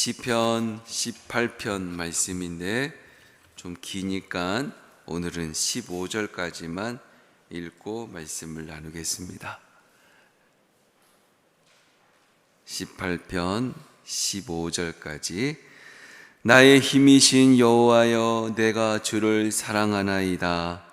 시편 18편 말씀인데 좀 기니까 오늘은 15절까지만 읽고 말씀을 나누겠습니다. 18편 15절까지 나의 힘이신 여호와여 내가 주를 사랑하나이다.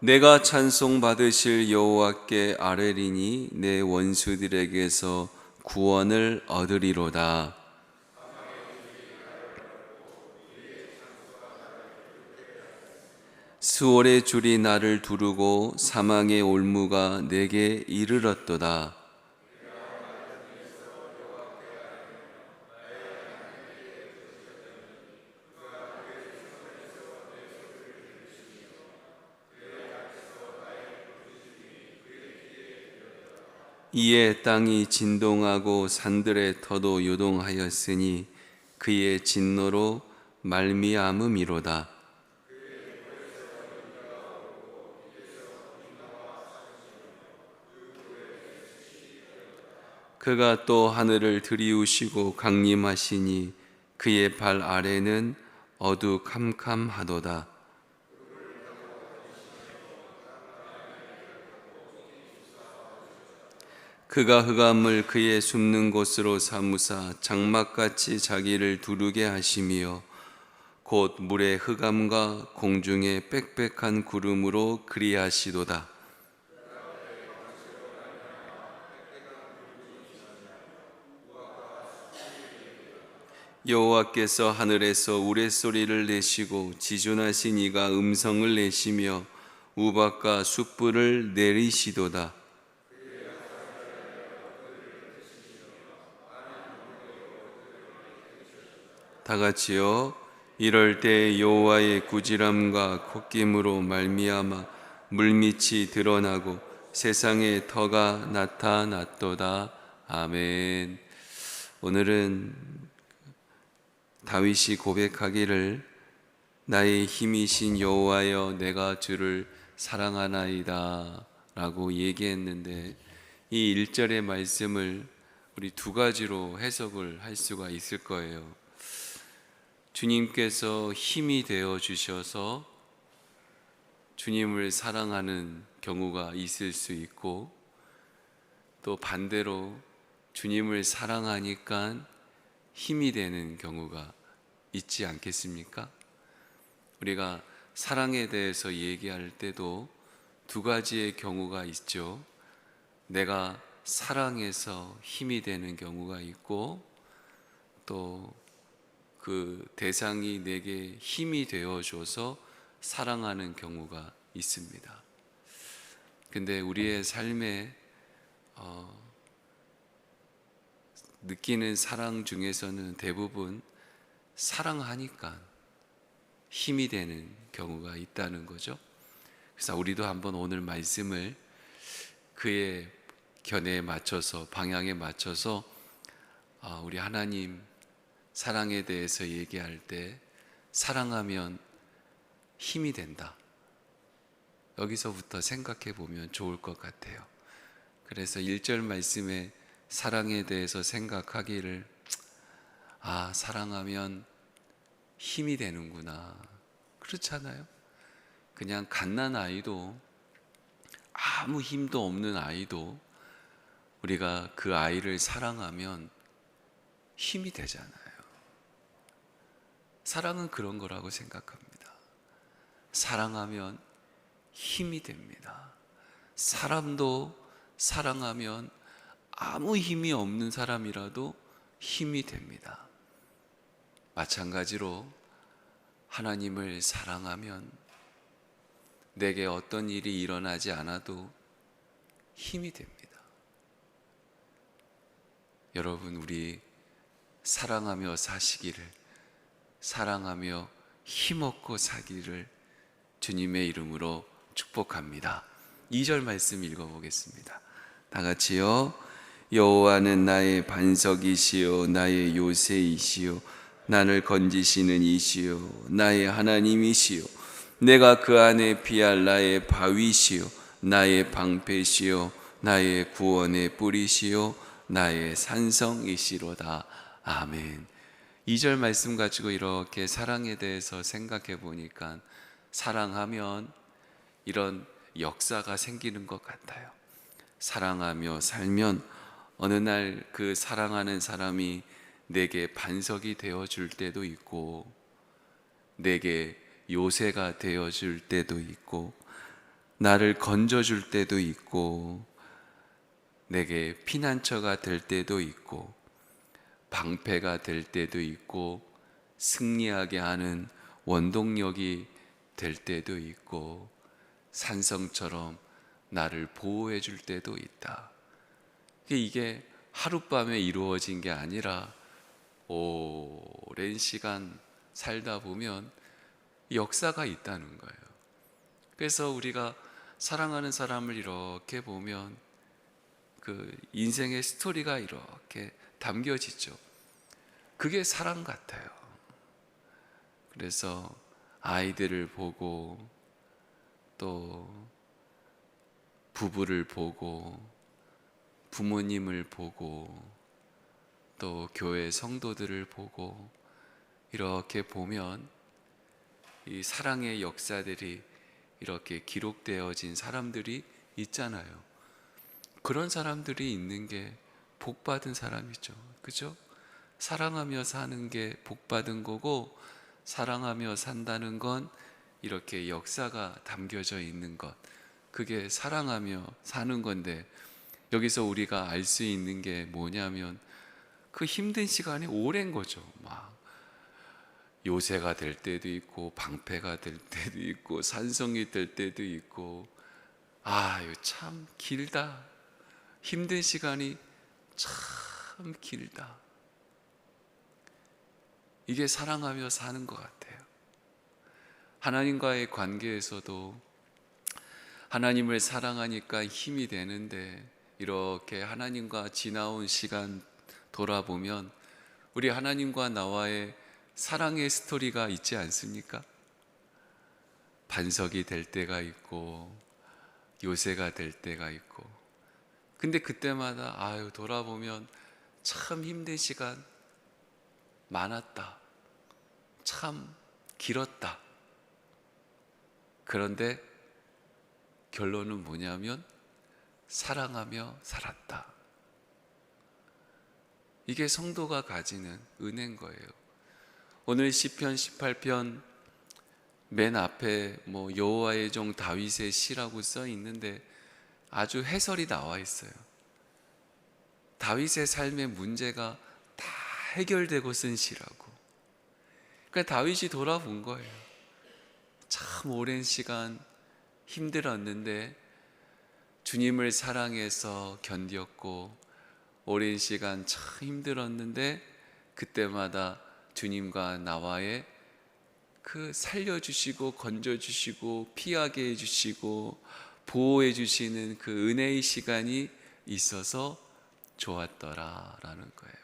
내가 찬송 받으실 여호와께 아뢰리니 내 원수들에게서 구원을 얻으리로다. 수월의 줄이 나를 두르고 사망의 올무가 내게 이르렀도다. 이에 땅이 진동하고 산들의 터도 요동하였으니 그의 진노로 말미암음이로다. 그가 또 하늘을 들이우시고 강림하시니 그의 발 아래는 어두캄캄하도다. 그가 흑암을 그의 숨는 곳으로 삼으사 장막같이 자기를 두르게 하시며 곧 물의 흑암과 공중의 빽빽한 구름으로 그리하시도다. 여호와께서 하늘에서 우레소리를 내시고 지존하신 이가 음성을 내시며 우박과 숯불을 내리시도다. 다 같이요. 이럴 때 여호와의 구지람과 콧김으로 말미암아 물밑이 드러나고 세상에 터가 나타났도다. 아멘. 오늘은 다윗이 고백하기를 나의 힘이신 여호와여 내가 주를 사랑하나이다라고 얘기했는데 이 1절의 말씀을 우리 두 가지로 해석을 할 수가 있을 거예요. 주님께서 힘이 되어 주셔서 주님을 사랑하는 경우가 있을 수 있고 또 반대로 주님을 사랑하니까 힘이 되는 경우가 있지 않겠습니까? 우리가 사랑에 대해서 얘기할 때도 두 가지의 경우가 있죠. 내가 사랑해서 힘이 되는 경우가 있고 또 그 대상이 내게 힘이 되어 줘서 사랑하는 경우가 있습니다. 근데 우리의 삶에 어, 느끼는 사랑 중에서는 대부분 사랑하니까 힘이 되는 경우가 있다는 거죠. 그래서 우리도 한번 오늘 말씀을 그의 견해에 맞춰서 방향에 맞춰서 아, 우리 하나님 사랑에 대해서 얘기할 때 사랑하면 힘이 된다. 여기서부터 생각해 보면 좋을 것 같아요. 그래서 1절 말씀에 사랑에 대해서 생각하기를 아, 사랑하면 힘이 되는구나. 그렇잖아요. 그냥 갓난 아이도 아무 힘도 없는 아이도 우리가 그 아이를 사랑하면 힘이 되잖아요. 사랑은 그런 거라고 생각합니다. 사랑하면 힘이 됩니다. 사람도 사랑하면 아무 힘이 없는 사람이라도 힘이 됩니다. 마찬가지로 하나님을 사랑하면 내게 어떤 일이 일어나지 않아도 힘이 됩니다. 여러분, 우리 사랑하며 사시기를, 사랑하며 힘없고 사기를 주님의 이름으로 축복합니다. 2절 말씀 읽어보겠습니다. 다 같이요. 여호와는 나의 반석이시요 나의 요새이시요 나를 건지시는 이시요 나의 하나님이시요 내가 그 안에 피할 나의 바위시요 나의 방패시요 나의 구원의 뿌리시요 나의 산성이시로다 아멘. 2절 말씀 가지고 이렇게 사랑에 대해서 생각해 보니까 사랑하면 이런 역사가 생기는 것 같아요. 사랑하며 살면 어느 날 그 사랑하는 사람이 내게 반석이 되어 줄 때도 있고 내게 요새가 되어 줄 때도 있고 나를 건져 줄 때도 있고 내게 피난처가 될 때도 있고 방패가 될 때도 있고 승리하게 하는 원동력이 될 때도 있고 산성처럼 나를 보호해 줄 때도 있다. 이게 하룻밤에 이루어진 게 아니라 오랜 시간 살다 보면 역사가 있다는 거예요. 그래서 우리가 사랑하는 사람을 이렇게 보면 그 인생의 스토리가 이렇게 담겨지죠. 그게 사랑 같아요. 그래서 아이들을 보고 또 부부를 보고 부모님을 보고 또 교회 성도들을 보고 이렇게 보면 이 사랑의 역사들이 이렇게 기록되어진 사람들이 있잖아요. 그런 사람들이 있는 게 복받은 사람이죠. 그죠? 사랑하며 사는 게 복받은 거고, 사랑하며 산다는 건 이렇게 역사가 담겨져 있는 것. 그게 사랑하며 사는 건데, 여기서 우리가 알 수 있는 게 뭐냐면, 그 힘든 시간이 오랜 거죠. 막. 요새가 될 때도 있고, 방패가 될 때도 있고, 산성이 될 때도 있고, 아유, 참 길다. 힘든 시간이 참 길다. 이게 사랑하며 사는 것 같아요. 하나님과의 관계에서도 하나님을 사랑하니까 힘이 되는데 이렇게 하나님과 지나온 시간 돌아보면 우리 하나님과 나와의 사랑의 스토리가 있지 않습니까? 반석이 될 때가 있고 요새가 될 때가 있고 근데 그때마다 아유 돌아보면 참 힘든 시간 많았다. 참 길었다. 그런데 결론은 뭐냐면 사랑하며 살았다. 이게 성도가 가지는 은혜인 거예요. 오늘 시편 18편 맨 앞에 뭐 여호와의 종 다윗의 시라고 써 있는데 아주 해설이 나와 있어요. 다윗의 삶의 문제가 다 해결되고 쓴 시라고. 그러니까 다윗이 돌아본 거예요. 참 오랜 시간 힘들었는데 주님을 사랑해서 견뎠고 오랜 시간 참 힘들었는데 그때마다 주님과 나와의 그 살려주시고 건져주시고 피하게 해주시고 보호해 주시는 그 은혜의 시간이 있어서 좋았더라라는 거예요.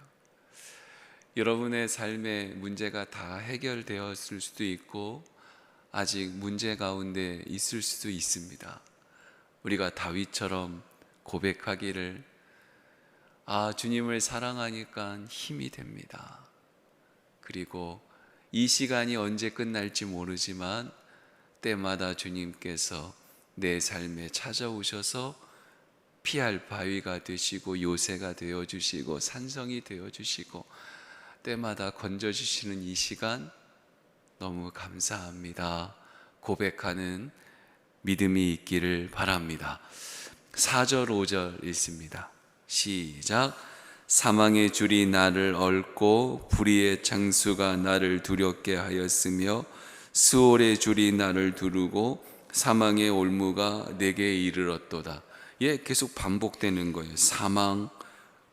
여러분의 삶의 문제가 다 해결되었을 수도 있고 아직 문제 가운데 있을 수도 있습니다. 우리가 다윗처럼 고백하기를 아 주님을 사랑하니까 힘이 됩니다. 그리고 이 시간이 언제 끝날지 모르지만 때마다 주님께서 내 삶에 찾아오셔서 피할 바위가 되시고 요새가 되어 주시고 산성이 되어 주시고 때마다 건져 주시는 이 시간 너무 감사합니다. 고백하는 믿음이 있기를 바랍니다. 4절 5절 읽습니다. 시작 사망의 줄이 나를 얽고 불의의 장수가 나를 두렵게 하였으며 수월의 줄이 나를 두르고 사망의 올무가 내게 이르렀도다. 예, 계속 반복되는 거예요. 사망,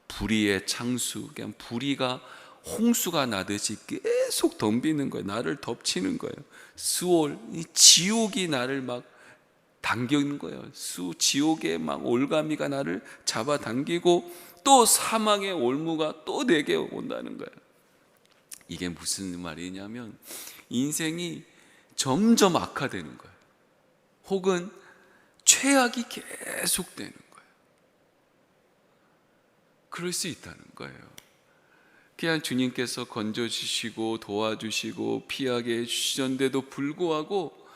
불의의 창수, 그냥 불의가 홍수가 나듯이 계속 덤비는 거예요. 나를 덮치는 거예요. 수월, 이 지옥이 나를 막 당기는 거예요. 수 지옥의 막 올가미가 나를 잡아 당기고 또 사망의 올무가 또 내게 온다는 거야. 이게 무슨 말이냐면 인생이 점점 악화되는 거야. 혹은 최악이 계속되는 거예요. 그럴 수 있다는 거예요. 그냥 주님께서 건져주시고 도와주시고 피하게 해주시는데도 불구하고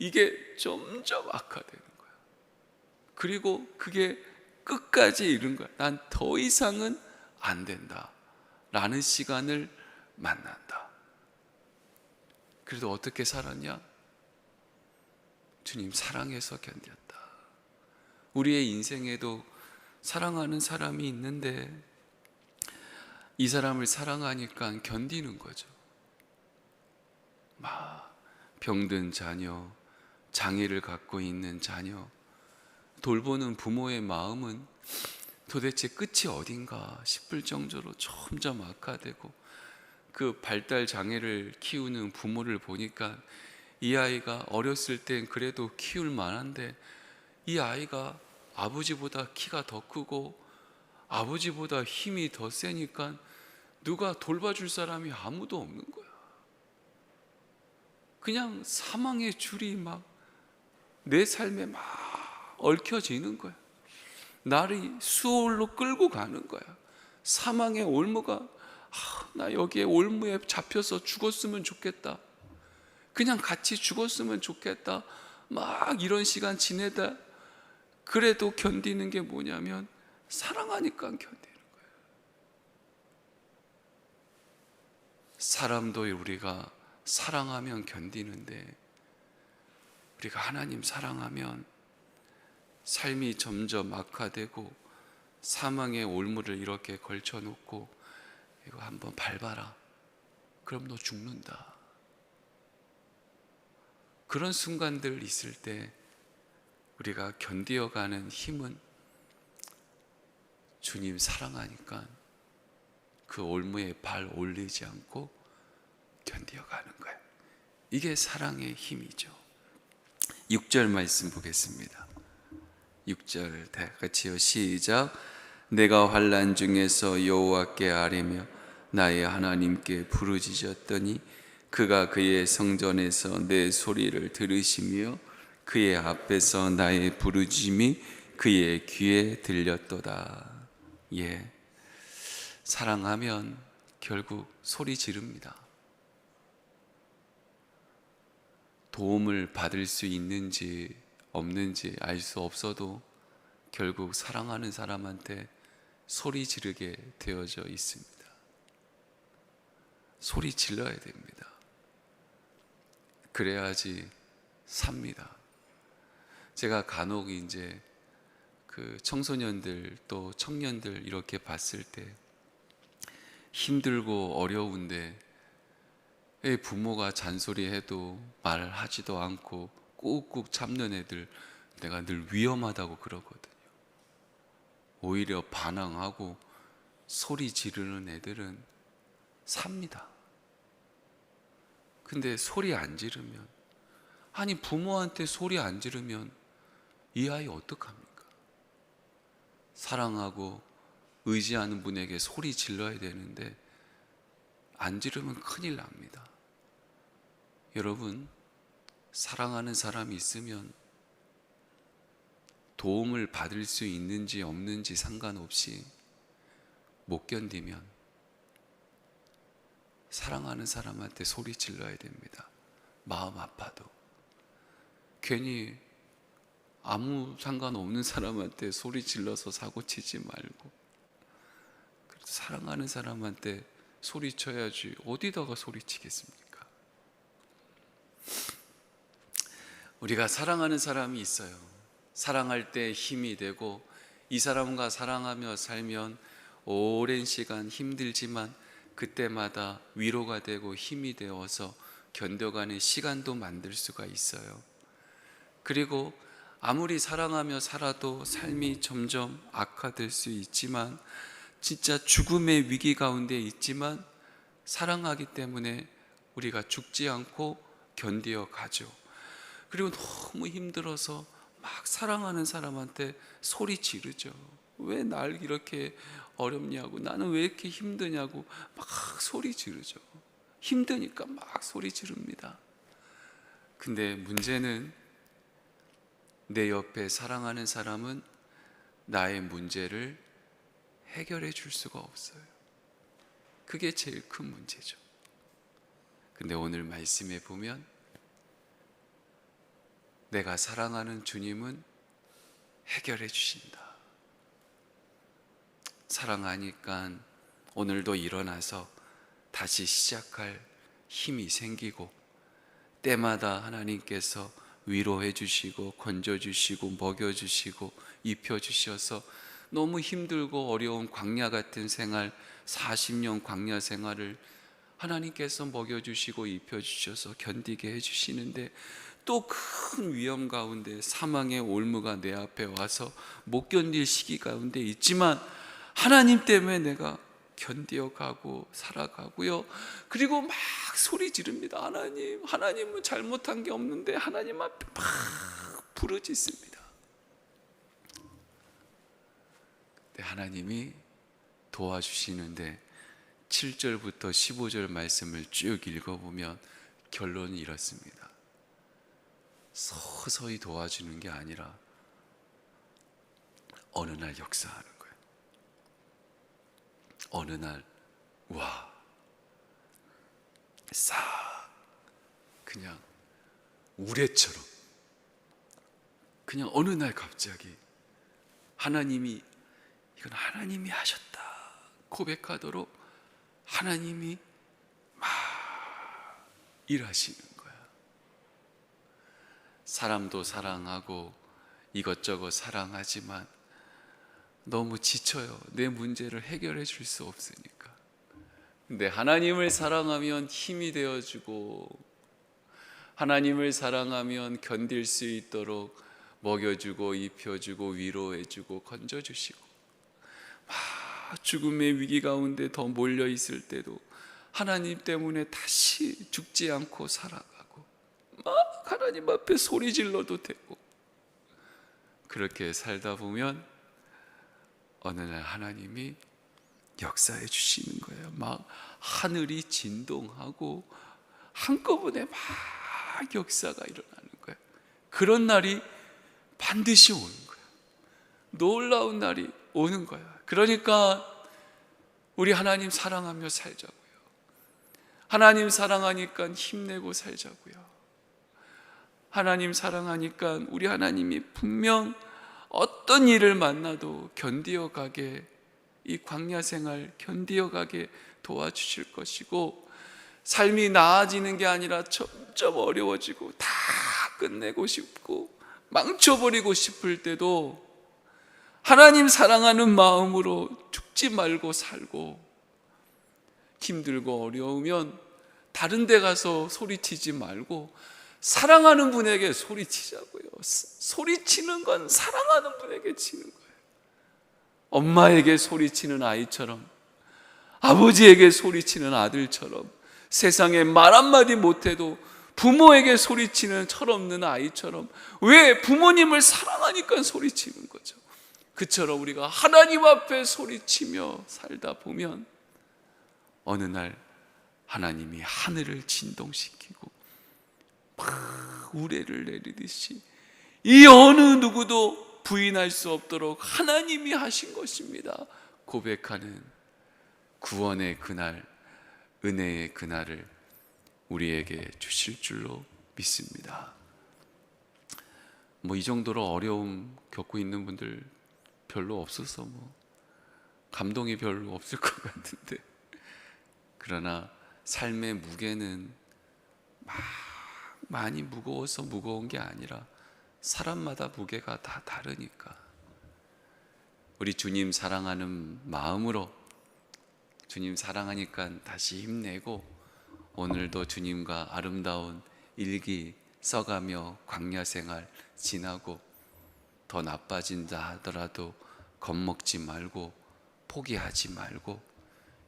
이게 점점 악화되는 거야. 그리고 그게 끝까지 이른 거야. 난 더 이상은 안 된다. 라는 시간을 만난다. 그래도 어떻게 살았냐? 주님 사랑해서 견뎠다. 우리의 인생에도 사랑하는 사람이 있는데 이 사람을 사랑하니까 견디는 거죠. 막 병든 자녀, 장애를 갖고 있는 자녀, 돌보는 부모의 마음은 도대체 끝이 어딘가 싶을 정도로 점점 악화되고 그 발달 장애를 키우는 부모를 보니까 이 아이가 어렸을 땐 그래도 키울 만한데 이 아이가 아버지보다 키가 더 크고 아버지보다 힘이 더 세니까 누가 돌봐줄 사람이 아무도 없는 거야. 그냥 사망의 줄이 막 내 삶에 막 얽혀지는 거야. 나를 수월로 끌고 가는 거야. 사망의 올무가 아, 나 여기에 올무에 잡혀서 죽었으면 좋겠다. 그냥 같이 죽었으면 좋겠다. 막 이런 시간 지내다 그래도 견디는 게 뭐냐면 사랑하니까 견디는 거예요. 사람도 우리가 사랑하면 견디는데 우리가 하나님 사랑하면 삶이 점점 악화되고 사망의 올무를 이렇게 걸쳐 놓고 이거 한번 밟아라. 그럼 너 죽는다. 그런 순간들 있을 때 우리가 견디어가는 힘은 주님 사랑하니까 그 올무에 발 올리지 않고 견디어가는 거예요. 이게 사랑의 힘이죠. 6절 말씀 보겠습니다. 6절 다 같이요 시작 내가 환란 중에서 여호와께 아뢰며 나의 하나님께 부르짖었더니 그가 그의 성전에서 내 소리를 들으시며 그의 앞에서 나의 부르짖음이 그의 귀에 들렸도다. 예. 사랑하면 결국 소리 지릅니다. 도움을 받을 수 있는지 없는지 알 수 없어도 결국 사랑하는 사람한테 소리 지르게 되어져 있습니다. 소리 질러야 됩니다. 그래야지 삽니다. 제가 간혹 이제 그 청소년들 또 청년들 이렇게 봤을 때 힘들고 어려운데 애 부모가 잔소리해도 말하지도 않고 꾹꾹 참는 애들 내가 늘 위험하다고 그러거든요. 오히려 반항하고 소리 지르는 애들은 삽니다. 근데 소리 안 지르면 아니 부모한테 소리 안 지르면 이 아이 어떡합니까? 사랑하고 의지하는 분에게 소리 질러야 되는데 안 지르면 큰일 납니다. 여러분, 사랑하는 사람이 있으면 도움을 받을 수 있는지 없는지 상관없이 못 견디면 사랑하는 사람한테 소리 질러야 됩니다. 마음 아파도. 괜히 아무 상관없는 사람한테 소리 질러서 사고 치지 말고 사랑하는 사람한테 소리 쳐야지 어디다가 소리 치겠습니까? 우리가 사랑하는 사람이 있어요. 사랑할 때 힘이 되고 이 사람과 사랑하며 살면 오랜 시간 힘들지만 그때마다 위로가 되고 힘이 되어서 견뎌가는 시간도 만들 수가 있어요. 그리고 아무리 사랑하며 살아도 삶이 점점 악화될 수 있지만 진짜 죽음의 위기 가운데 있지만 사랑하기 때문에 우리가 죽지 않고 견디어 가죠. 그리고 너무 힘들어서 막 사랑하는 사람한테 소리 지르죠. 왜 날 이렇게 어렵냐고 나는 왜 이렇게 힘드냐고 막 소리 지르죠. 힘드니까 막 소리 지릅니다. 근데 문제는 내 옆에 사랑하는 사람은 나의 문제를 해결해 줄 수가 없어요. 그게 제일 큰 문제죠. 근데 오늘 말씀에 보면 내가 사랑하는 주님은 해결해 주신다. 사랑하니까 오늘도 일어나서 다시 시작할 힘이 생기고 때마다 하나님께서 위로해 주시고 건져 주시고 먹여 주시고 입혀 주셔서 너무 힘들고 어려운 광야 같은 생활 40년 광야 생활을 하나님께서 먹여 주시고 입혀 주셔서 견디게 해 주시는데 또 큰 위험 가운데 사망의 올무가 내 앞에 와서 못 견딜 시기 가운데 있지만 하나님 때문에 내가 견디어 가고 살아가고요. 그리고 막 소리 지릅니다. 하나님, 하나님은 잘못한 게 없는데 하나님 앞에 막 부르짖습니다. 근데 하나님이 도와주시는데 7절부터 15절 말씀을 쭉 읽어보면 결론은 이렇습니다. 서서히 도와주는 게 아니라 어느 날 역사하는. 어느 날, 와, 싹, 그냥 우레처럼, 그냥 어느 날 갑자기 하나님이, 이건 하나님이 하셨다. 고백하도록 하나님이 막 일하시는 거야. 사람도 사랑하고 이것저것 사랑하지만 너무 지쳐요. 내 문제를 해결해 줄 수 없으니까. 근데 하나님을 사랑하면 힘이 되어주고, 하나님을 사랑하면 견딜 수 있도록 먹여주고, 입혀주고, 위로해주고, 건져주시고, 막 죽음의 위기 가운데 더 몰려 있을 때도 하나님 때문에 다시 죽지 않고 살아가고, 막 하나님 앞에 소리 질러도 되고, 그렇게 살다 보면 어느 날 하나님이 역사해 주시는 거예요. 막 하늘이 진동하고 한꺼번에 막 역사가 일어나는 거예요. 그런 날이 반드시 오는 거예요. 놀라운 날이 오는 거예요. 그러니까 우리 하나님 사랑하며 살자고요. 하나님 사랑하니까 힘내고 살자고요. 하나님 사랑하니까 우리 하나님이 분명 어떤 일을 만나도 견디어 가게 이 광야 생활 견디어 가게 도와주실 것이고 삶이 나아지는 게 아니라 점점 어려워지고 다 끝내고 싶고 망쳐버리고 싶을 때도 하나님 사랑하는 마음으로 죽지 말고 살고 힘들고 어려우면 다른 데 가서 소리치지 말고 사랑하는 분에게 소리치자고요. 소리치는 건 사랑하는 분에게 치는 거예요. 엄마에게 소리치는 아이처럼, 아버지에게 소리치는 아들처럼, 세상에 말 한마디 못해도 부모에게 소리치는 철없는 아이처럼, 왜 부모님을 사랑하니까 소리치는 거죠. 그처럼 우리가 하나님 앞에 소리치며 살다 보면, 어느 날 하나님이 하늘을 진동시키고, 막 우레를 내리듯이 이 어느 누구도 부인할 수 없도록 하나님이 하신 것입니다. 고백하는 구원의 그날, 은혜의 그날을 우리에게 주실 줄로 믿습니다. 뭐 이 정도로 어려움 겪고 있는 분들 별로 없어서 뭐 감동이 별로 없을 것 같은데 그러나 삶의 무게는 막 많이 무거워서 무거운 게 아니라 사람마다 무게가 다 다르니까. 우리 주님 사랑하는 마음으로 주님 사랑하니까 다시 힘내고 오늘도 주님과 아름다운 일기 써가며 광야 생활 지나고 더 나빠진다 하더라도 겁먹지 말고 포기하지 말고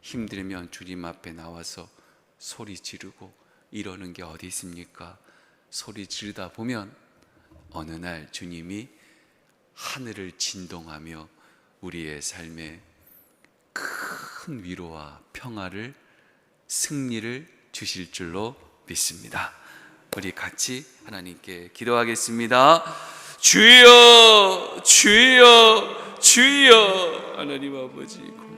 힘들면 주님 앞에 나와서 소리 지르고 이러는 게 어디 있습니까? 소리 지르다 보면 어느 날 주님이 하늘을 진동하며 우리의 삶에 큰 위로와 평화를 승리를 주실 줄로 믿습니다. 우리 같이 하나님께 기도하겠습니다. 주여, 주여, 주여, 하나님 아버지.